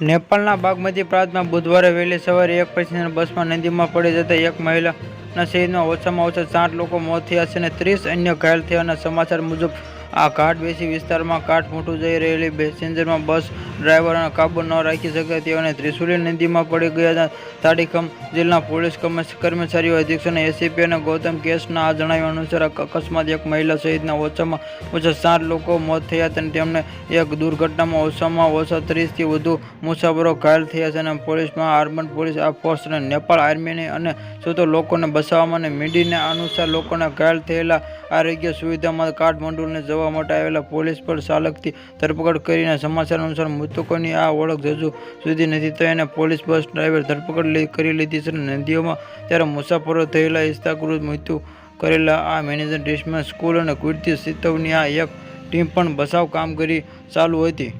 નેપાળના બાગમતી પ્રાંતમાં બુધવારે વહેલી સવારે એક પેસેન્જર બસમાં નદીમાં પડી જતા એક મહિલાના સહિતમાં ઓછામાં ઓછા સાત લોકો મોત થયા છે અને ત્રીસ અન્ય ઘાયલ થયાના સમાચાર મુજબ આ ઘાટ બેસી વિસ્તારમાં કાઠ મોટું જઈ રહેલી પેસેન્જરમાં બસ ડ્રાઈવરોને કાબુ ન રાખી શક્યા તેઓને ત્રિશુલી નદીમાં પડી ગયા હતા. તાડીખમ જિલ્લા પોલીસ કર્મચારીઓ, અધિક્ષક અને એસીપી અને ગૌતમ કેસના આ જણાવ્યા અનુસાર અકસ્માત એક મહિલા સહિતના ઓછામાં ઓછા સાત લોકો મોત થયા અને તેમને એક દુર્ઘટનામાં ઓછામાં ઓછા ત્રીસથી વધુ મુસાફરો ઘાયલ થયા છે અને પોલીસમાં આર્મન પોલીસ આ ફોર્સ અને નેપાળ આર્મીની અને સૂત્રો લોકોને બચાવવામાં અને મીડીના અનુસાર લોકોના ઘાયલ થયેલા આરોગ્ય સુવિધામાં કાઠમંડુને જવા માટે આવેલા પોલીસ પર ચાલકથી ધરપકડ કરીને સમાચાર અનુસાર મૃતકોની આ ઓળખ હજુ સુધી નથી થઈ અને પોલીસ બસ ડ્રાઈવર ધરપકડ કરી લીધી છે નદીઓમાં ત્યારે મુસાફરો થયેલા ઇસ્તાકૃત મૃત્યુ કરેલા આ મેનેજર ડિસ્ટમાં સ્કૂલ અને કુર્તી સિત્તવની આ એક ટીમ પણ બચાવ કામગીરી ચાલુ હતી.